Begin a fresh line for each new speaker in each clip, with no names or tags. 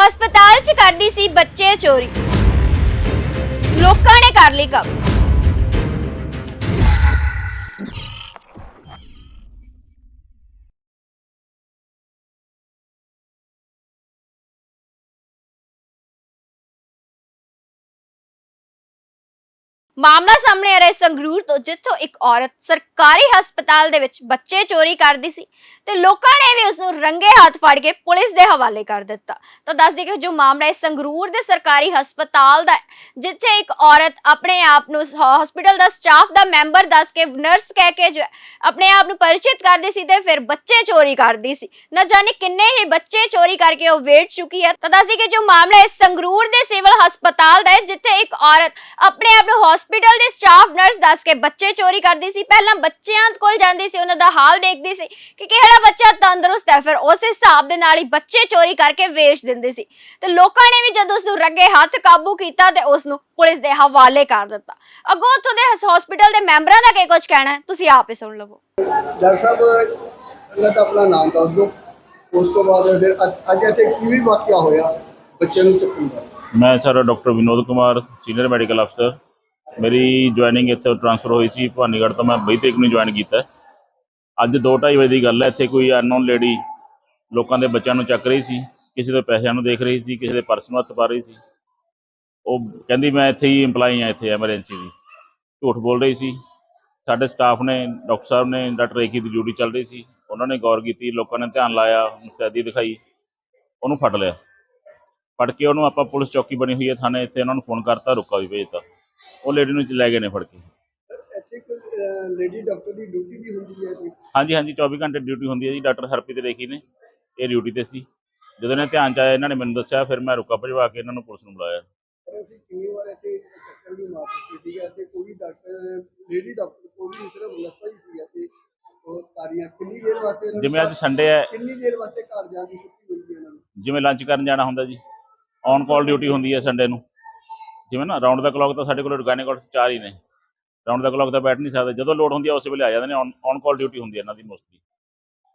ਹਸਪਤਾਲ 'ਚ ਕਰਦੀ ਸੀ ਬੱਚੇ ਚੋਰੀ। ਲੋਕਾਂ ਨੇ ਕਰ ਲਈ ਕੰਮ। ਮਾਮਲਾ ਸਾਹਮਣੇ ਆ ਰਿਹਾ ਹੈ ਸੰਗਰੂਰ ਤੋਂ ਜਿੱਥੋਂ ਇੱਕ ਔਰਤ ਸਰਕਾਰੀ ਹਸਪਤਾਲ ਦੇ ਵਿੱਚ ਬੱਚੇ ਚੋਰੀ ਕਰਦੀ ਸੀ ਤੇ ਲੋਕਾਂ ਨੇ ਵੀ ਉਸ ਨੂੰ ਰੰਗੇ ਹੱਥ ਫੜ ਕੇ ਪੁਲਿਸ ਦੇ ਹਵਾਲੇ ਕਰ ਦਿੱਤਾ। ਤਾਂ ਦੱਸ ਦਈਏ ਕਿ ਜੋ ਮਾਮਲਾ ਹੈ ਸੰਗਰੂਰ ਦੇ ਸਰਕਾਰੀ ਹਸਪਤਾਲ ਦਾ ਹੈ, ਜਿੱਥੇ ਇੱਕ ਔਰਤ ਆਪਣੇ ਆਪ ਨੂੰ ਹਸਪੀਟਲ ਦਾ ਸਟਾਫ ਦਾ ਮੈਂਬਰ ਦੱਸ ਕੇ ਨਰਸ ਕਹਿ ਕੇ ਜੋ ਹੈ, ਆਪਣੇ ਆਪ ਨੂੰ ਪਰਿਚਿਤ ਕਰਦੀ ਸੀ ਤੇ ਫਿਰ ਬੱਚੇ ਚੋਰੀ ਕਰਦੀ ਸੀ। ਨਾ ਜਾਣੇ ਕਿੰਨੇ ਹੀ ਬੱਚੇ ਚੋਰੀ ਕਰਕੇ ਉਹ ਵੇਚ ਚੁੱਕੀ ਹੈ। ਤਾਂ ਦੱਸ ਦਈਏ ਕਿ ਜੋ ਮਾਮਲਾ ਹੈ ਸੰਗਰੂਰ ਦੇ ਸਿਵਲ ਹਸਪਤਾਲ ਦਾ ਹੈ ਜਿੱਥੇ ਇੱਕ ਔਰਤ ਆਪਣੇ ਆਪ ਨੂੰ ਹਸਪੀਟਲ ਦੇ ਸਟਾਫ ਨਰਸ ਦੱਸ ਕੇ ਬੱਚੇ ਚੋਰੀ ਕਰਦੀ ਸੀ ਪਹਿਲਾਂ ਬੱਚਿਆਂ ਕੋਲ ਜਾਂਦੀ ਸੀ ਉਹਨਾਂ ਦਾ ਹਾਲ ਦੇਖਦੀ ਸੀ ਕਿ ਕਿਹੜਾ ਬੱਚਾ ਤੰਦਰੁਸਤ ਹੈ ਫਿਰ ਉਸ ਹਿਸਾਬ ਦੇ ਨਾਲ ਹੀ ਬੱਚੇ ਚੋਰੀ ਕਰਕੇ ਵੇਚ ਦਿੰਦੇ ਸੀ। ਤੇ ਲੋਕਾਂ ਨੇ ਵੀ ਜਦੋਂ ਉਸ ਨੂੰ ਰੰਗੇ ਹੱਥ ਕਾਬੂ ਕੀਤਾ ਤੇ ਉਸ ਨੂੰ ਪੁਲਿਸ ਦੇ ਹਵਾਲੇ ਕਰ ਦਿੱਤਾ। ਅੱਗੋਂ ਉੱਥੋਂ ਦੇ ਹਸਪੀਟਲ ਦੇ ਮੈਂਬਰਾਂ ਦਾ ਕੀ ਕੁਝ ਕਹਿਣਾ ਹੈ? ਤੁਸੀਂ ਆਪ ਹੀ ਸੁਣ ਲਵੋ।
ਡਾਕਟਰ ਸਾਹਿਬ ਪਹਿਲਾਂ ਤਾਂ ਆਪਣਾ ਨਾਮ ਦੱਸ ਦਿਓ। ਉਸ ਤੋਂ ਬਾਅਦ ਫਿਰ ਅੱਜ- ਅੱਜ ਇੱਥੇ ਕੀ ਵੀ ਵਾਕਿਆ ਹੋਇਆ ਬੱਚੇ ਨੂੰ ਚੁੱਕਣ ਦਾ?
ਮੈਂ sir doctor Vinod Kumar senior medical ਅਫਸਰ ਮੇਰੀ ਜੁਆਇਨਿੰਗ ਇੱਥੇ ਟ੍ਰਾਂਸਫਰ ਹੋਈ ਸੀ, ਭਵਾਨੀਗੜ੍ਹ ਤੋਂ ਮੈਂ 22 ਤਰੀਕ ਨੂੰ ਜੁਆਇਨ ਕੀਤਾ। ਅੱਜ 2:30 ਵਜੇ ਦੀ ਗੱਲ ਹੈ, ਇੱਥੇ ਕੋਈ ਅਨਨੋਨ ਲੇਡੀ ਲੋਕਾਂ ਦੇ ਬੱਚਿਆਂ ਨੂੰ ਚੱਕ ਰਹੀ ਸੀ, ਕਿਸੇ ਦੇ ਪੈਸਿਆਂ ਨੂੰ ਦੇਖ ਰਹੀ ਸੀ, ਕਿਸੇ ਦੇ ਪਰਸ ਨੂੰ ਹੱਥ ਪਾ ਰਹੀ ਸੀ। ਉਹ ਕਹਿੰਦੀ, ਮੈਂ ਇੱਥੇ ਹੀ EMPLOYE ਹਾਂ, ਇੱਥੇ ਐਮਰਜੈਂਸੀ ਦੀ। ਝੂਠ ਬੋਲ ਰਹੀ ਸੀ। ਸਾਡੇ ਸਟਾਫ ਨੇ, ਡਾਕਟਰ ਸਾਹਿਬ ਨੇ ਡਾਕਟਰ ਰੇਖੀ ਦੀ ਡਿਊਟੀ ਚੱਲ ਰਹੀ ਸੀ। ਉਹਨਾਂ ਨੇ ਗੌਰ ਕੀਤੀ, ਲੋਕਾਂ ਨੇ ਧਿਆਨ ਲਾਇਆ, ਮੁਸਤੈਦੀ ਦਿਖਾਈ, ਉਹਨੂੰ ਫੜ ਲਿਆ। ਫੜ ਕੇ ਉਹਨੂੰ ਆਪਾਂ ਪੁਲਿਸ ਚੌਕੀ ਬਣੀ ਹੋਈ ਹੈ ਥਾਣੇ, ਇੱਥੇ ਉਹਨਾਂ ਨੂੰ ਫੋਨ ਕਰਤਾ, ਰੁਕਾ ਵੀ ਭੇਜਤਾ। ਉਹ ਲੇਡੀ ਨੂੰ ਲੈ ਗਏ ਨੇ ਫੜ ਕੇ।
ਇੱਥੇ ਕੋਈ ਲੇਡੀ ਡਾਕਟਰ ਦੀ ਡਿਊਟੀ ਵੀ ਹੁੰਦੀ ਹੈ ਜੀ।
ਹਾਂਜੀ ਹਾਂਜੀ 24 ਘੰਟੇ ਡਿਊਟੀ ਹੁੰਦੀ ਹੈ ਜੀ। ਡਾਕਟਰ ਹਰਪ੍ਰੀਤ ਰੇਖੀ ਨੇ। ਇਹ ਡਿਊਟੀ ਤੇ ਸੀ। ਜਦੋਂ ਇਹਨਾਂ ਧਿਆਨ ਚ ਆਇਆ ਇਹਨਾਂ ਨੇ ਮੈਨੂੰ ਦੱਸਿਆ ਫਿਰ ਮੈਂ ਰੁਕਾ ਭਜਵਾ ਕੇ ਇਹਨਾਂ ਨੂੰ ਪੁਲਿਸ ਨੂੰ ਬੁਲਾਇਆ।
ਪਰ ਅਸੀਂ ਕਿੰਨੀ ਵਾਰ ਇੱਥੇ ਚੱਕਰ ਵੀ ਮਾਰ ਚੁੱਕੇ ਸੀਗੇ। ਇੱਥੇ ਕੋਈ ਡਾਕਟਰ ਲੇਡੀ ਡਾਕਟਰ ਕੋਈ ਵੀ ਸਿਰਫ ਲੱਸਾ ਹੀ ਸੀ ਇੱਥੇ ਉਹ ਸਾਰੀਆਂ ਕਿੰਨੀ ਦੇਰ ਵਾਸਤੇ ਇਹਨਾਂ ਨੂੰ
ਜਿਵੇਂ ਅੱਜ ਸੰਡੇ ਹੈ।
ਕਿੰਨੀ ਦੇਰ ਵਾਸਤੇ ਘਰ ਜਾਣ ਦੀ ਛੁੱਟੀ ਮਿਲਦੀ ਹੈ ਇਹਨਾਂ ਨੂੰ?
ਜਿਵੇਂ ਲੰਚ ਕਰਨ ਜਾਣਾ ਹੁੰਦਾ ਜੀ। ਔਨ ਕਾਲ ਡਿਊਟੀ ਹੁੰਦੀ ਹੈ ਸੰਡੇ ਨੂੰ। ਜਿਵੇਂ ਨਾ ਰਾਉਂਡ ਦਾ ਕਲੌਕ ਤਾਂ ਸਾਡੇ ਕੋਲ ਗਾਇਨੇਕੋਟ ਚਾਰ ਹੀ ਨੇ। ਰਾਉਂਡ ਦਾ ਕਲੌਕ ਤਾਂ ਬੈਠ ਨਹੀਂ ਸਕਦੇ। ਜਦੋਂ ਲੋਡ ਹੁੰਦੀ ਹੈ ਉਸੇ ਵੇਲੇ ਆ ਜਾਂਦੇ ਨੇ। ਔਨ ਕਾਲ ਡਿਊਟੀ ਹੁੰਦੀ ਹੈ ਇਹਨਾਂ ਦੀ ਮੋਸਟਲੀ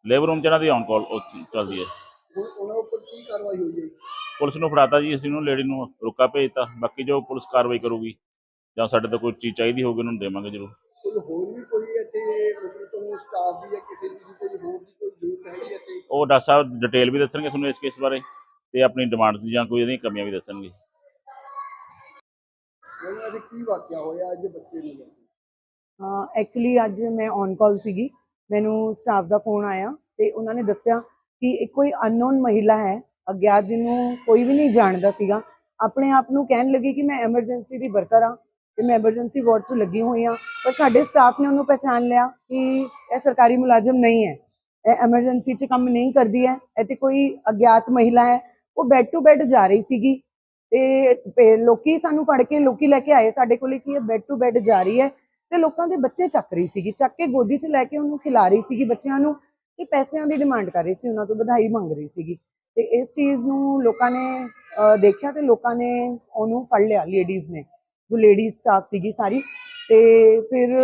ਲੇਬਰ ਰੂਮ ਚ ਇਹਨਾਂ ਦੀ ਔਨ ਕਾਲ ਚੱਲਦੀ ਹੈ
ਉਹਨਾਂ ਉੱਪਰ ਕੀ ਕਾਰਵਾਈ ਹੋਈ ਹੈ?
ਪੁਲਿਸ ਨੂੰ ਫੜਾਤਾ ਜੀ ਅਸੀਂ ਉਹਨੂੰ ਲੇਡੀ ਨੂੰ ਰੁਕਾ ਭੇਜਤਾ। ਬਾਕੀ ਜੋ ਪੁਲਿਸ ਕਾਰਵਾਈ ਕਰੂਗੀ ਜਾਂ ਸਾਡੇ ਤੋਂ ਕੋਈ ਚੀਜ਼ ਚਾਹੀਦੀ ਹੋਊਗੀ ਉਹਨੂੰ ਦੇਵਾਂਗੇ ਜ਼ਰੂਰ।
ਕੋਈ ਹੋਰ ਵੀ ਕੋਈ ਇੱਥੇ ਮਤਲਬ ਤੁਹਾਨੂੰ ਸਟਾਫ ਦੀ ਜਾਂ ਕਿਸੇ ਦੀ ਵੀ ਕੋਈ ਹੋਰ ਦੀ ਕੋਈ ਜ਼ਰੂਰਤ ਹੈਗੀ ਹੈ ਇੱਥੇ?
ਉਹ ਡਾਕਟਰ ਸਾਹਿਬ ਡਿਟੇਲ ਵੀ ਦੱਸਣਗੇ ਤੁਹਾਨੂੰ ਇਸ ਕੇਸ ਬਾਰੇ ਤੇ ਆਪਣੀ ਡਿਮਾਂਡ ਜਾਂ ਕੋਈ ਇਹਦੀਆਂ ਕਮੀਆਂ ਵੀ ਦੱਸਣਗੇ।
ਉਹਨਾਂ ਦੇ ਕੀ ਵਾਕਿਆ ਹੋਇਆ ਅੱਜ ਬੱਚੇ ਨੂੰ ਲੈ ਕੇ?
ਐਕਚੁਅਲੀ ਅੱਜ ਮੈਂ ਔਨ ਕਾਲ ਸੀਗੀ। ਮੈਨੂੰ ਸਟਾਫ ਦਾ ਫੋਨ ਆਇਆ ਤੇ ਉਹਨਾਂ ਨੇ ਦੱਸਿਆ ਕਿ ਇੱਕ ਕੋਈ ਅਨਨੋਨ ਮਹਿਲਾ ਹੈ ਅਗਿਆਤ ਜਿਹਨੂੰ ਕੋਈ ਵੀ ਨਹੀਂ ਜਾਣਦਾ ਸੀਗਾ। ਆਪਣੇ ਆਪ ਨੂੰ ਕਹਿਣ ਲੱਗੀ ਕਿ ਮੈਂ ਐਮਰਜੈਂਸੀ ਦੀ ਵਰਕਰ ਆ ਤੇ ਮੈਂ ਐਮਰਜੈਂਸੀ ਵਾਰਡ 'ਚ ਲੱਗੀ ਹੋਈ ਆ ਪਰ ਸਾਡੇ ਸਟਾਫ ਨੇ ਉਹਨੂੰ ਪਹਿਚਾਨ ਲਿਆ ਕਿ ਇਹ ਸਰਕਾਰੀ ਮੁਲਾਜ਼ਮ ਨਹੀਂ ਹੈ। ਇਹ ਐਮਰਜੈਂਸੀ 'ਚ ਕੰਮ ਨਹੀਂ ਕਰਦੀ ਹੈ, ਇਹ ਤੇ ਕੋਈ ਅਗਿਆਤ ਮਹਿਲਾ ਹੈ। ਉਹ ਬੈੱਡ ਟੂ ਬੈੱਡ ਜਾ ਰਹੀ ਸੀਗੀ। ਤੇ ਲੋਕੀ ਸਾਨੂੰ ਫੜ ਕੇ, ਲੋਕੀ ਲੈ ਕੇ ਆਏ ਸਾਡੇ ਕੋਲੇ ਕੀ ਹੈ ਬੈੱਡ ਟੂ ਬੈੱਡ ਜਾ ਰਹੀ ਹੈ ਤੇ ਲੋਕਾਂ ਦੇ ਬੱਚੇ ਚੱਕ ਰਹੀ ਸੀਗੀ, ਚੱਕ ਕੇ ਗੋਦੀ 'ਚ ਲੈ ਕੇ ਉਹਨੂੰ ਖਿਲਾ ਰਹੀ ਸੀਗੀ ਬੱਚਿਆਂ ਨੂੰ ਤੇ ਪੈਸਿਆਂ ਦੀ ਡਿਮਾਂਡ ਕਰ ਰਹੀ ਸੀ, ਉਹਨਾਂ ਤੋਂ ਵਧਾਈ ਮੰਗ ਰਹੀ ਸੀਗੀ ਤੇ ਇਸ ਚੀਜ਼ ਨੂੰ ਲੋਕਾਂ ਨੇ ਦੇਖਿਆ ਤੇ ਲੋਕਾਂ ਨੇ ਉਹਨੂੰ ਫੜ ਲਿਆ ਲੇਡੀਜ਼ ਨੇ, ਜੋ ਲੇਡੀਜ਼ ਸਟਾਫ ਸੀਗੀ ਸਾਰੀ ਤੇ ਫਿਰ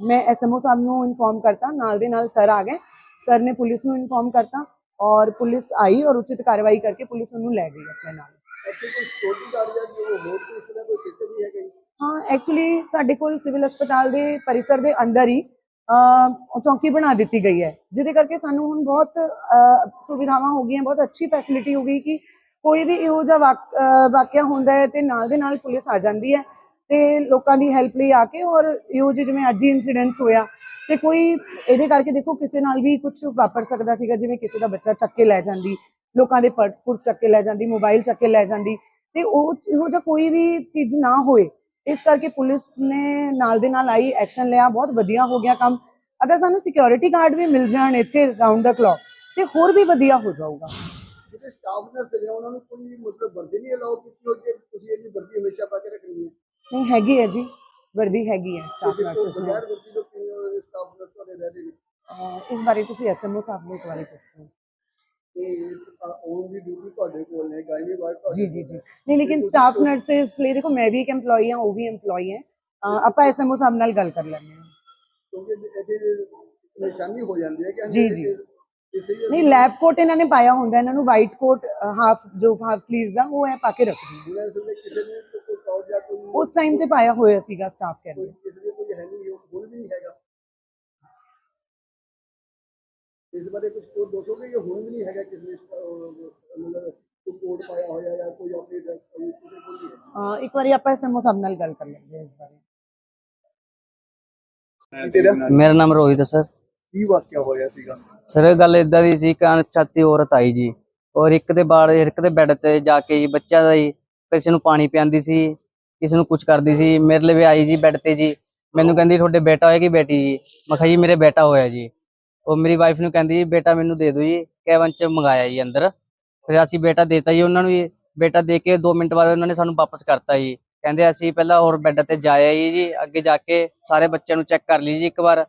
ਮੈਂ ਐਸਐਮਓ ਸਾਹਿਬ ਨੂੰ ਇਨਫੋਰਮ ਕਰਤਾ, ਨਾਲ ਦੇ ਨਾਲ ਸਰ ਆ ਗਏ, ਸਰ ਨੇ ਪੁਲਿਸ ਨੂੰ ਇਨਫੋਰਮ ਕਰਤਾ ਔਰ ਪੁਲਿਸ ਆਈ ਔਰ ਉਚਿਤ ਕਾਰਵਾਈ ਕਰਕੇ ਪੁਲਿਸ ਉਹਨੂੰ ਲੈ ਗਈ ਆਪਣੇ ਨਾਲ।
ਇੱਥੇ ਕੋਈ ਸਿਕਿਉਰਿਟੀ ਗਾਰਡ ਜਾਂ ਜੋ ਹੋਰ ਕੋਈ ਇਸ ਤਰ੍ਹਾਂ ਕੋਈ ਸਿਸਟਮ ਵੀ ਹੈਗਾ ਜੀ?
ਹਾਂ ਐਕਚੁਅਲੀ ਸਾਡੇ ਕੋਲ ਸਿਵਲ ਹਸਪਤਾਲ ਦੇ ਪਰਿਸਰ ਦੇ ਅੰਦਰ ਹੀ ਚੌਂਕੀ ਬਣਾ ਦਿੱਤੀ ਗਈ ਹੈ। ਜਿਹਦੇ ਕਰਕੇ ਸਾਨੂੰ ਹੁਣ ਬਹੁਤ ਸੁਵਿਧਾਵਾਂ ਹੋ ਗਈਆਂ, ਬਹੁਤ ਅੱਛੀ ਫੈਸਿਲਿਟੀ ਹੋ ਗਈ ਕਿ ਕੋਈ ਵੀ ਇਹੋ ਜਿਹਾ ਵਾਕਿਆ ਹੁੰਦਾ ਹੈ ਤੇ ਨਾਲ ਦੇ ਨਾਲ ਪੁਲਿਸ ਆ ਜਾਂਦੀ ਹੈ ਤੇ ਲੋਕਾਂ ਦੀ ਹੈਲਪ ਲਈ ਆ ਕੇ ਔਰ ਇਹੋ ਜਿਹੇ ਜਿਵੇਂ ਅੱਜ ਹੀ ਇਨਸੀਡੈਂਟਸ ਹੋਇਆ ਤੇ ਕੋਈ, ਇਹਦੇ ਕਰਕੇ ਦੇਖੋ ਕਿਸੇ ਨਾਲ ਵੀ ਕੁਝ ਵਾਪਰ ਸਕਦਾ ਸੀਗਾ, ਜਿਵੇਂ ਕਿਸੇ ਦਾ ਬੱਚਾ ਚੱਕ ਕੇ ਲੈ ਜਾਂਦੀ। ਲੋਕਾਂ ਦੇ ਪਰਸ ਪੁਰਸ ਚੱਕ ਕੇ ਲੈ ਜਾਂਦੀ ਮੋਬਾਈਲ ਚੱਕ ਕੇ ਲੈ ਜਾਂਦੀ ਤੇ ਉਹ ਇਹੋ ਜਿਹਾ ਕੋਈ ਵੀ ਚੀਜ਼ ਨਾ ਹੋਏ। ਇਸ ਕਰਕੇ ਪੁਲਿਸ ਨੇ ਨਾਲ ਦੇ ਨਾਲ ਆਈ ਐਕਸ਼ਨ ਲਿਆ ਬਹੁਤ ਵਧੀਆ ਹੋ ਗਿਆ ਕੰਮ। ਅਗਰ ਸਾਨੂੰ ਸਿਕਿਉਰਿਟੀ ਗਾਰਡ ਵੀ ਮਿਲ ਜਾਣ ਇੱਥੇ ਰਾਉਂਡ ਦਾ ਕਲੌਕ ਤੇ ਹੋਰ ਵੀ ਵਧੀਆ ਹੋ ਜਾਊਗਾ।
ਜਿਹੜੇ ਸਟਾਫ ਨਰਸ ਨੇ ਉਹਨਾਂ ਨੂੰ ਕੋਈ ਮਤਲਬ ਵਰਦੀ ਨਹੀਂ ਅਲਾਉ ਕੀਤੀ ਹੋ ਜੇ ਤੁਸੀਂ ਇਹਦੀ ਵਰਦੀ ਹਮੇਸ਼ਾ ਪਾ ਕੇ ਰੱਖਣੀ ਹੈ?
ਨਹੀਂ ਹੈਗੀ ਹੈ ਜੀ ਵਰਦੀ ਹੈਗੀ ਹੈ ਸਟਾਫ ਨਰਸਸ ਨੇ। ਇਸ ਬਾਰੇ ਤੁਸੀਂ ਐਸਐਮਓ ਸਾਹਿਬ ਨੂੰ ਇੱਕ ਵਾਰੀ ਪੁੱਛ ਲਓ।
ਉਹ ਦੀ ਡਿਊਟੀ ਤੁਹਾਡੇ ਕੋਲ ਨੇ ਵਾਰਡ ਤੁਹਾਡੇ
ਜੀ ਜੀ ਜੀ। ਨਹੀਂ ਲੇਕਿਨ ਸਟਾਫ ਨਰਸਸ ਲਈ ਦੇਖੋ ਮੈਂ ਵੀ ਇੱਕ EMPLOYE ਹਾਂ ਉਹ ਵੀ EMPLOYE ਹੈ। ਆਪਾਂ ਐਸਐਮਓ ਸਾਹਿਬ ਨਾਲ ਗੱਲ ਕਰ ਲੈਂਦੇ ਹਾਂ।
ਕਿਉਂਕਿ ਇਹਦੇ ਨਿਸ਼ਾਨੀ ਹੋ ਜਾਂਦੀ ਹੈ ਕਿ
ਜੀ, ਜੀ। ਨਹੀਂ ਲੈਬ ਕੋਟ ਇਹਨਾਂ ਨੇ ਪਾਇਆ ਹੁੰਦਾ ਇਹਨਾਂ ਨੂੰ ਵਾਈਟ ਕੋਟ ਹਾਫ ਜੋ ਹਾਫ ਸਲੀਵਸ ਦਾ ਉਹ ਐ ਪਾ ਕੇ ਰੱਖਦੇ
ਹੁਣ
ਉਸ ਟਾਈਮ ਤੇ ਪਾਇਆ ਹੋਇਆ ਸੀਗਾ ਸਟਾਫ ਕਹਿੰਦੇ।
ਕੋਈ ਹੈ ਨਹੀਂ ਹੁਣ ਵੀ ਹੈਗਾ। ਇਸ ਬਾਰੇ ਕੁਝ ਕੋਈ ਦੱਸੋਗੇ ਕਿ ਹੁਣ ਵੀ ਨਹੀਂ ਹੈਗਾ ਕਿਸੇ ਨੇ ਅਹ, ਮਤਲਬ ਕੋਈ ਕੋਟ ਪਾਇਆ ਹੋਇਆ ਜਾਂ ਕੋਈ ਆਪਣੀ ਡਰੈਸ ਪਾਈ ਕਿਸੇ ਕੋਲ ਨਹੀਂ ਹੈ?
ਅਹ ਇੱਕ ਵਾਰੀ ਆਪਾਂ ਐਸਐਮਓ ਸਾਹਿਬ ਨਾਲ ਗੱਲ ਕਰ ਲੈਂਦੇ ਹਾਂ ਇਸ ਬਾਰੇ।
ਤੇਰਾ?
ਮੇਰਾ ਨਾਮ ਰੋਹਿਤ ਹੈ ਸਰ।
ਕੀ ਵਾਕਿਆ ਹੋਇਆ ਸੀਗਾ?
ਸਰ ਇਹ ਗੱਲ ਇਦਾਂ ਦੀ ਸੀ ਕਿ ਅਣਪਛਾਤੀ ਔਰਤ ਆਈ ਜੀ ਔਰ ਇੱਕ ਦੇ ਬਾੜ ਇੱਕ ਦੇ ਬੈੱਡ ਤੇ ਜਾ ਕੇ ਜੀ ਬੱਚਾ ਦਾ ਜੀ ਕਿਸੇ ਨੂੰ ਪਾਣੀ ਪਿਆਂਦੀ ਸੀ ਕਿਸੇ ਨੂੰ ਕੁਝ ਕਰਦੀ ਸੀ ਮੇਰੇ ਲਈ ਵੀ ਆਈ ਜੀ ਬੈੱਡ ਤੇ ਜੀ। ਮੈਨੂੰ ਕਹਿੰਦੀ ਤੁਹਾਡੇ ਬੇਟਾ ਹੋਇਆ ਕਿ ਬੇਟੀ ਜੀ? ਮੈਂ ਕਿਹਾ ਜੀ ਮੇਰੇ ਬੇਟਾ ਹੋਇਆ ਜੀ। ਉਹ ਮੇਰੀ ਵਾਈਫ ਨੂੰ ਕਹਿੰਦੀ ਜੀ ਬੇਟਾ ਮੈਨੂੰ ਦੇ ਦਿਓ ਜੀ। ਕੈਬਨ ਚ ਮੰਗਾਇਆ ਜੀ ਅੰਦਰ। ਫਿਰ ਅਸੀਂ ਬੇਟਾ ਦੇਤਾ ਜੀ ਉਹਨਾਂ ਨੂੰ ਜੀ। ਬੇਟਾ ਦੇ ਕੇ 2 ਮਿੰਟ ਬਾਅਦ ਉਹਨਾਂ ਨੇ ਸਾਨੂੰ ਵਾਪਸ ਕਰਤਾ ਜੀ। ਕਹਿੰਦੇ ਅਸੀਂ ਪਹਿਲਾਂ ਹੋਰ ਬੈੱਡ ਤੇ ਜਾਇਆ ਜੀ ਜੀ। ਅੱਗੇ ਜਾ ਕੇ ਸਾਰੇ ਬੱਚਿਆਂ ਨੂੰ ਚੈੱਕ ਕਰ ਲਈ ਜੀ ਇੱਕ ਵਾਰ।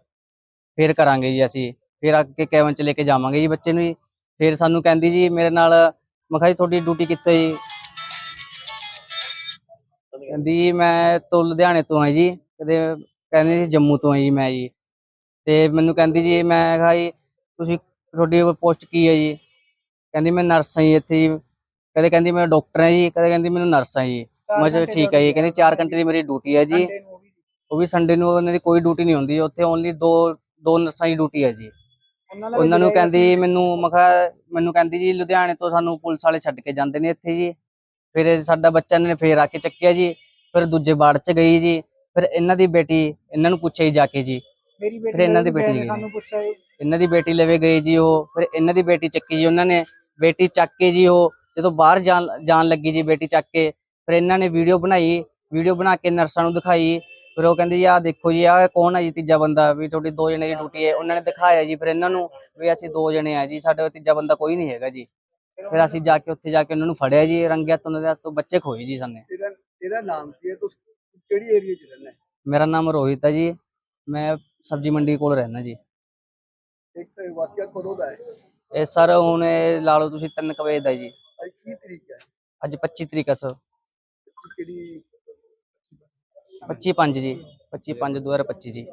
ਫਿਰ ਕਰਾਂਗੇ ਜੀ ਅਸੀਂ। ਫਿਰ ਅੱਗੇ ਕੈਬਨ ਚ ਲੈ ਕੇ ਜਾਵਾਂਗੇ ਜੀ ਬੱਚੇ ਨੂੰ ਜੀ। ਫਿਰ ਸਾਨੂੰ ਕਹਿੰਦੀ ਜੀ, ਮੇਰੇ ਨਾਲ ਮੈਂ ਕਿਹਾ ਜੀ, ਤੁਹਾਡੀ ਡਿਊਟੀ ਕਿੱਥੇ ਜੀ? ਕਹਿੰਦੀ ਜੀ, ਮੈਂ ਤੋਂ ਲੁਧਿਆਣੇ ਤੋਂ ਆ ਜੀ। ਕਦੇ ਕਹਿੰਦੀ ਸੀ ਜੰਮੂ ਤੋਂ ਆ ਜੀ ਮੈਂ ਜੀ। ਤੇ ਮੈਨੂੰ ਕਹਿੰਦੀ ਜੀ ਮੈਂ ਕਿਹਾ ਜੀ ਤੁਸੀਂ ਤੁਹਾਡੀ ਪੋਸਟ ਕੀ ਹੈ ਜੀ? ਕਹਿੰਦੀ ਮੈਂ ਨਰਸ ਹਾਂ ਜੀ ਇੱਥੇ ਜੀ। ਕਦੇ ਕਹਿੰਦੀ ਮੈਂ ਡਾਕਟਰ ਹਾਂ ਜੀ। ਕਦੇ ਕਹਿੰਦੀ ਮੈਨੂੰ ਨਰਸ ਹਾਂ ਜੀ। ਮੈਂ ਕਿਹਾ ਠੀਕ ਹੈ ਜੀ। ਕਹਿੰਦੀ 4 ਘੰਟੇ ਦੀ ਮੇਰੀ ਡਿਊਟੀ ਹੈ ਜੀ। ਉਹ ਵੀ ਸੰਡੇ ਨੂੰ ਉਹਨਾਂ ਦੀ ਕੋਈ ਡਿਊਟੀ ਨਹੀਂ ਹੁੰਦੀ। ਉੱਥੇ ਓਨਲੀ ਦੋ ਦੋ ਨਰਸਾਂ ਦੀ ਡਿਊਟੀ ਹੈ ਜੀ। ਉਹਨਾਂ ਨੂੰ ਕਹਿੰਦੀ ਮੈਨੂੰ ਮੈਂ ਕਿਹਾ ਮੈਨੂੰ ਕਹਿੰਦੀ ਜੀ ਲੁਧਿਆਣੇ ਤੋਂ ਸਾਨੂੰ ਪੁਲਿਸ ਵਾਲੇ ਛੱਡ ਕੇ ਜਾਂਦੇ ਨੇ ਇੱਥੇ ਜੀ। ਫਿਰ ਸਾਡਾ ਬੱਚਾ ਨੇ ਫੇਰ ਆ ਕੇ ਚੱਕਿਆ ਜੀ। ਫਿਰ ਦੂਜੇ ਬਾੜ ਚ ਗਈ ਜੀ। ਫਿਰ ਇਹਨਾਂ ਦੀ ਬੇਟੀ ਇਹਨਾਂ ਨੂੰ ਪੁੱਛਿਆ ਜੀ ਜਾ ਕੇ ਜੀ।
ਮੇਰੀ ਬੇਟੀ
ਫਿਰ ਇਹਨਾਂ ਦੀ ਬੇਟੀ।
ਸਾਨੂੰ ਪੁੱਛਿਆ ਜੀ
ਇਹਨਾਂ ਦੀ ਬੇਟੀ ਲਵੇ ਗਈ ਜੀ ਉਹ ਫਿਰ ਇਹਨਾਂ ਦੀ ਬੇਟੀ ਚੱਕੀ ਜੀ ਉਹਨਾਂ ਨੇ ਬੇਟੀ ਚੱਕ ਕੇ ਜੀ ਉਹ ਜਦੋਂ ਬਾਹਰ ਜਾਣ ਜਾਣ ਲੱਗੀ ਜੀ ਬੇਟੀ ਚੱਕ ਕੇ ਫਿਰ ਇਹਨਾਂ ਨੇ ਵੀਡੀਓ ਬਣਾਈ ਵੀਡੀਓ ਬਣਾ ਕੇ ਨਰਸਾਂ ਨੂੰ ਦਿਖਾਈ ਫਿਰ ਉਹ ਕਹਿੰਦੇ ਜੀ ਆਹ ਦੇਖੋ ਜੀ ਆਹ ਕੌਣ ਹੈ ਜੀ ਤੀਜਾ ਬੰਦਾ ਵੀ ਤੁਹਾਡੀ ਦੋ ਜਣੇ ਦੀ ਡਿਊਟੀ ਹੈ ਉਹਨਾਂ ਨੇ ਦਿਖਾਇਆ ਜੀ ਫਿਰ ਇਹਨਾਂ ਨੂੰ ਵੀ ਅਸੀਂ ਦੋ ਜਣੇ ਆ ਜੀ ਸਾਡੇ ਕੋਲ ਤੀਜਾ ਬੰਦਾ ਕੋਈ ਨਹੀਂ ਹੈਗਾ ਜੀ। ਫਿਰ ਅਸੀਂ ਜਾ ਕੇ ਉੱਥੇ ਜਾ ਕੇ ਉਹਨਾਂ ਨੂੰ ਫੜਿਆ ਜੀ ਰੰਗਿਆ ਤੋਂ ਉਹਨਾਂ ਦੇ ਹੱਥੋਂ ਬੱਚੇ ਖੋਏ ਜੀ ਸਾਨੇ।
ਤੇਰਾ ਨਾਮ ਕੀ ਹੈ? ਤੂੰ ਕਿਹੜੀ ਏਰੀਆ 'ਚ ਰਹਿੰਦਾ? ਹੈ
ਮੇਰਾ ਨਾਮ ਰੋਹਿਤ ਹੈ ਜੀ ਮੈਂ ਸਬਜ਼ੀ ਮੰਡੀ ਕੋਲ ਰਹਿਣਾ ਜੀ।
ਇੱਕ ਤਾਂ ਵਾਕਿਆ ਕਦੋਂ ਦਾ ਹੈ?
ਇਹ ਸਰ ਹੁਣ ਇਹ ਲਾ ਲਓ ਤੁਸੀਂ 3 ਵਜੇ ਦਾ ਜੀ।
ਅੱਜ ਕੀ ਤਰੀਕ ਹੈ?
ਅੱਜ 25 ਤਰੀਕ ਹੈ ਸਰ।
ਕਿਹੜੀ
25 5 ਜੀ 25 5 2025 ਜੀ।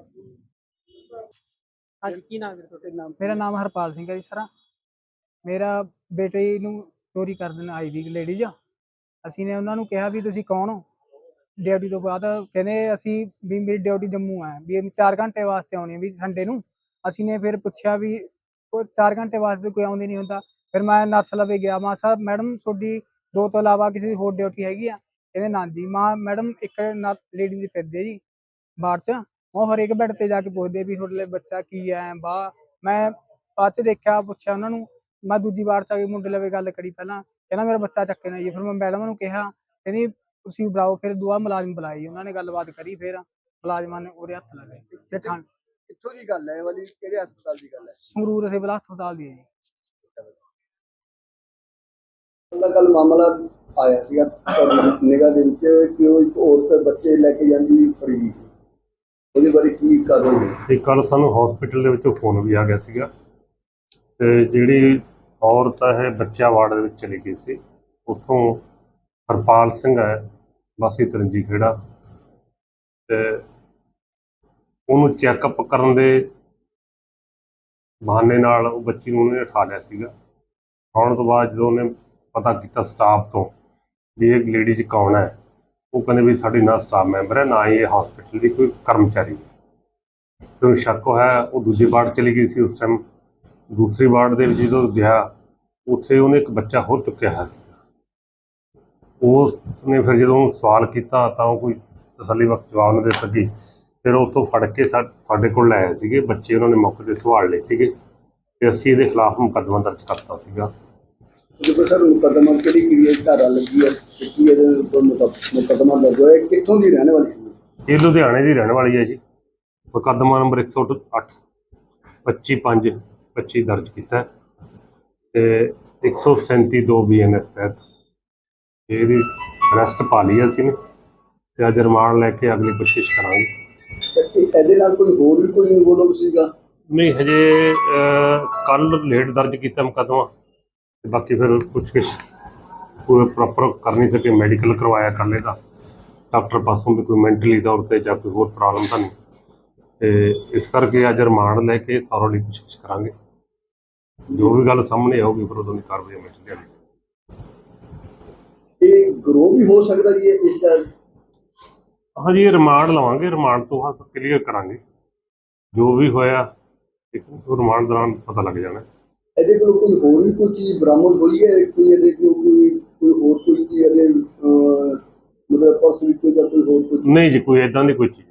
ਹਾਂਜੀ। ਕੀ ਨਾਮ ਹੈ
ਤੇ ਨਾਮ
ਮੇਰਾ ਨਾਮ ਹਰਪਾਲ ਸਿੰਘ ਹੈ ਜੀ ਸਰ। ਮੇਰਾ ਬੇਟੇ ਨੂੰ ਚੋਰੀ ਕਰ ਦੇਣ ਆਈ ਦੀ ਲੇਡੀਜ਼। ਅਸੀਂ ਨੇ ਉਹਨਾਂ ਨੂੰ ਕਿਹਾ ਵੀ ਤੁਸੀਂ ਕੌਣ ਹੋ? ਡਿਊਟੀ ਤੋਂ ਬਾਅਦ ਕਹਿੰਦੇ ਅਸੀਂ ਵੀ ਮੇਰੀ ਡਿਊਟੀ ਜੰਮੂ ਹੈ ਵੀ 4 ਘੰਟੇ ਵਾਸਤੇ ਆਉਣੀ ਹੈ ਵੀ ਸੰਡੇ ਨੂੰ। ਅਸੀਂ ਨੇ ਫਿਰ ਪੁੱਛਿਆ ਵੀ ਉਹ 4 ਘੰਟੇ ਵਾਸਤੇ ਕੋਈ ਆਉਂਦੇ ਨਹੀਂ ਹੁੰਦਾ। ਫਿਰ ਮੈਂ ਨਰਸ ਲਵੇ ਗਿਆ, ਮਾਂ ਸਾਹਿਬ ਮੈਡਮ, ਤੁਹਾਡੀ ਦੋ ਤੋਂ ਇਲਾਵਾ ਕਿਸੇ ਹੋਰ ਡਿਊਟੀ ਹੈਗੀ ਆ? ਕਹਿੰਦੇ, ਨਾ ਜੀ, ਮਾਂ ਮੈਡਮ, ਇੱਕ ਲੇਡੀ ਦੀ ਫਿਰਦੇ ਜੀ, ਬਾਹਰ ਚ। ਉਹ ਹਰੇਕ ਬੈੱਡ ਤੇ ਜਾ ਕੇ ਪੁੱਛਦੇ ਵੀ ਤੁਹਾਡੇ ਲਈ ਬੱਚਾ ਕੀ ਹੈ ਬਾ ਮੈਂ ਬਾਅਦ ਚ ਦੇਖਿਆ, ਪੁੱਛਿਆ ਉਹਨਾਂ ਨੂੰ, ਮੈਂ ਦੂਜੀ ਵਾਰ ਚ ਆ ਕੇ ਮੁੰਡੇ ਲਵੇ ਗੱਲ ਕਰੀ ਪਹਿਲਾਂ। ਕਹਿੰਦਾ, ਮੇਰਾ ਬੱਚਾ ਚੱਕੇ ਨਾ ਜੀ ਫਿਰ ਮੈਂ ਮੈਡਮ ਨੂੰ ਕਿਹਾ, ਕਹਿੰਦੀ ਤੁਸੀਂ ਬੁਲਾਓ ਫਿਰ ਦੁਆ ਮੁਲਾਜ਼ਮ ਬੁਲਾਏ ਜੀ। ਉਹਨਾਂ ਨੇ ਗੱਲਬਾਤ ਕਰੀ ਫਿਰ ਮੁਲਾਜ਼ਮਾਂ ਨੇ ਉਹਦੇ ਹੱਥ ਲਗਾਏ ਤੇ ਥਾਂ
ਕਿੱਥੋਂ ਦੀ ਗੱਲ ਹੈ ਇਹ ਵਾਲੀ? ਕਿਹੜੇ ਹਸਪਤਾਲ ਦੀ ਗੱਲ ਹੈ?
ਸੰਗਰੂਰ ਸਿਵਲ ਹਸਪਤਾਲ ਦੀ ਹੈ ਜੀ।
ਕੱਲ ਮਾਮਲਾ ਆਇਆ ਸੀਗਾ ਤੁਹਾਡੀ ਨਿਗਾਹ ਦੇ ਵਿੱਚ ਕਿ ਉਹ ਇੱਕ ਔਰਤ ਬੱਚੇ ਲੈ ਕੇ ਜਾਂਦੀ ਫੜੀ ਗਈ ਉਹਦੇ ਬਾਰੇ ਕੀ ਹੋਈ?
ਤੇ ਕੱਲ ਸਾਨੂੰ ਹਸਪੀਟਲ ਦੇ ਵਿੱਚੋਂ ਫੋਨ ਵੀ ਆ ਗਿਆ ਸੀਗਾ। ਤੇ ਜਿਹੜੀ ਔਰਤ ਹੈ ਬੱਚਾ ਵਾਰਡ ਦੇ ਵਿੱਚ ਚਲੀ ਗਈ ਸੀ। ਉੱਥੋਂ ਹਰਪਾਲ ਸਿੰਘ ਹੈ ਵਾਸੀ ਤਰੰਜੀ ਖੇੜਾ ਤੇ ਉਹਨੂੰ ਚੈੱਕਅਪ ਕਰਨ ਦੇ ਬਹਾਨੇ ਨਾਲ ਉਹ ਬੱਚੀ ਨੂੰ ਉਹਨੇ ਉਠਾ ਲਿਆ ਸੀਗਾ। ਆਉਣ ਤੋਂ ਬਾਅਦ ਜਦੋਂ ਉਹਨੇ ਪਤਾ ਕੀਤਾ ਸਟਾਫ ਤੋਂ ਵੀ ਇਹ ਲੇਡੀਜ਼ ਕੌਣ ਹੈ, ਉਹ ਕਹਿੰਦੇ ਵੀ ਸਾਡੀ ਨਾ ਸਟਾਫ ਮੈਂਬਰ ਹੈ, ਨਾ ਹੀ ਇਹ ਹਸਪੀਟਲ ਦੀ ਕੋਈ ਕਰਮਚਾਰੀ ਹੈ। ਤੇ ਸ਼ੱਕ ਹੋਇਆ, ਉਹ ਦੂਜੀ ਵਾਰਡ ਚਲੀ ਗਈ ਸੀ ਉਸ ਟਾਈਮ ਦੂਸਰੀ ਵਾਰਡ ਦੇ ਵਿੱਚ ਜਦੋਂ ਗਿਆ, ਉੱਥੇ ਉਹਨੇ ਇੱਕ ਬੱਚਾ ਹੋਰ ਚੁੱਕਿਆ ਹੋਇਆ ਸੀ ਉਸ ਨੇ ਫਿਰ ਜਦੋਂ ਸਵਾਲ ਕੀਤਾ ਤਾਂ ਉਹ ਕੋਈ ਤਸੱਲੀ ਵਕਤ ਜਵਾਬ ਨਾ ਦੇ ਸਕੀ। ਫਿਰ ਉਹ ਤੋਂ ਫੜ ਕੇ ਸਾਡੇ ਕੋਲ ਲੈ ਆਏ ਸੀਗੇ। ਬੱਚੇ ਉਹਨਾਂ ਨੇ ਮੌਕੇ ਤੇ ਸੰਭਾਲ ਲਏ ਸੀਗੇ ਤੇ ਅਸੀਂ ਇਹਦੇ ਖਿਲਾਫ ਮੁਕੱਦਮਾ ਦਰਜ ਕਰਤਾ ਸੀਗਾ।
ਪਰ ਸਰ ਮੁਕੱਦਮਾ ਕਿਹੜੀ ਕਿਹੜੀ ਧਾਰਾ ਲੱਗੀ ਹੈ ਤੇ ਕੀ ਇਹਦੇ ਉੱਪਰ ਮੁਕੱਦ- ਮੁਕੱਦਮਾ ਦਰਜ ਹੋਇਆ ਇਹ ਕਿੱਥੋਂ ਦੀ ਰਹਿਣ ਵਾਲੀ ਸੀ
ਇਹ ਲੁਧਿਆਣੇ ਦੀ ਰਹਿਣ ਵਾਲੀ ਹੈ ਜੀ। ਮੁਕੱਦਮਾ ਨੰਬਰ 108 25 5 25 ਦਰਜ ਕੀਤਾ ਤੇ 137 2 ਬੀਐਨਐਸ ਤਹਿਤ ਇਹਦੀ ਅਰੈਸਟ ਪਾ ਲਈ ਅਸੀਂ ਨੇ ਤੇ ਅੱਜ ਰਿਮਾਂਡ ਲੈ ਕੇ ਅਗਲੀ ਪੁੱਛਗਿੱਛ ਕਰਾਂਗੇ।
ਇਹ- ਇਹਦੇ ਨਾਲ ਕੋਈ ਹੋਰ ਵੀ ਕੋਈ ਇਨਵੋਲਵ ਸੀਗਾ?
ਨਹੀਂ ਹਜੇ ਕੱਲ ਲੇਟ ਦਰਜ ਕੀਤਾ ਮੁਕੱਦਮਾ ਤੇ ਬਾਕੀ ਫਿਰ ਪੁੱਛਗਿੱਛ ਪੂਰੇ ਪ੍ਰੋਪਰ ਕਰ ਨਹੀਂ ਸਕੇ ਮੈਡੀਕਲ ਕਰਵਾਇਆ ਕਰ ਲੇਗਾ ਡਾਕਟਰ ਪਾਸੋਂ ਵੀ ਕੋਈ ਮੈਂਟਲੀ ਤੌਰ ਤੇ ਜਾਂ ਕੋਈ ਹੋਰ ਪ੍ਰੋਬਲਮ ਤਾਂ ਨਹੀਂ। ਤੇ ਇਸ ਕਰਕੇ ਅੱਜ ਰਿਮਾਂਡ ਲੈ ਕੇ ਥੋਰਲੀ ਪੁੱਛਗਿੱਛ ਕਰਾਂਗੇ। ਜੋ ਵੀ ਗੱਲ ਸਾਹਮਣੇ ਆਊਗੀ ਫਿਰ ਉਦੋਂ ਦੀ ਕਾਰਵਾਈ ਅਮਲ ਚ ਲਿਆਂਦੀ
ਇਹ ਗਰੋ ਵੀ ਹੋ ਸਕਦਾ ਜੀ ਇਹ- ਇਸ ਦਾ?
ਹਾਂਜੀ ਇਹ ਰਿਮਾਂਡ ਲਵਾਂਗੇ ਰਿਮਾਂਡ ਤੋਂ ਬਾਅਦ ਕਲੀਅਰ ਕਰਾਂਗੇ। ਜੋ ਵੀ ਹੋਇਆ ਉਹ ਰਿਮਾਂਡ ਦੌਰਾਨ ਪਤਾ ਲੱਗ ਜਾਣਾ।
ਇਹਦੇ ਕੋਲ ਕੋਈ ਹੋਰ ਵੀ ਕੋਈ ਚੀਜ਼ ਬਰਾਮਦ ਹੋਈ ਹੈ? ਕੋਈ ਇਹਦੇ ਕੋਲ ਕੋਈ ਕੋਈ ਹੋਰ ਕੋਈ ਚੀਜ਼ ਇਹਦੇ ਮਤਲਬ ਪਰਸ ਵਿੱਚੋਂ ਜਾਂ ਕੋਈ ਹੋਰ ਕੋਈ
ਨਹੀਂ ਜੀ ਕੋਈ ਇਦਾਂ ਦੀ ਕੋਈ ਚੀਜ਼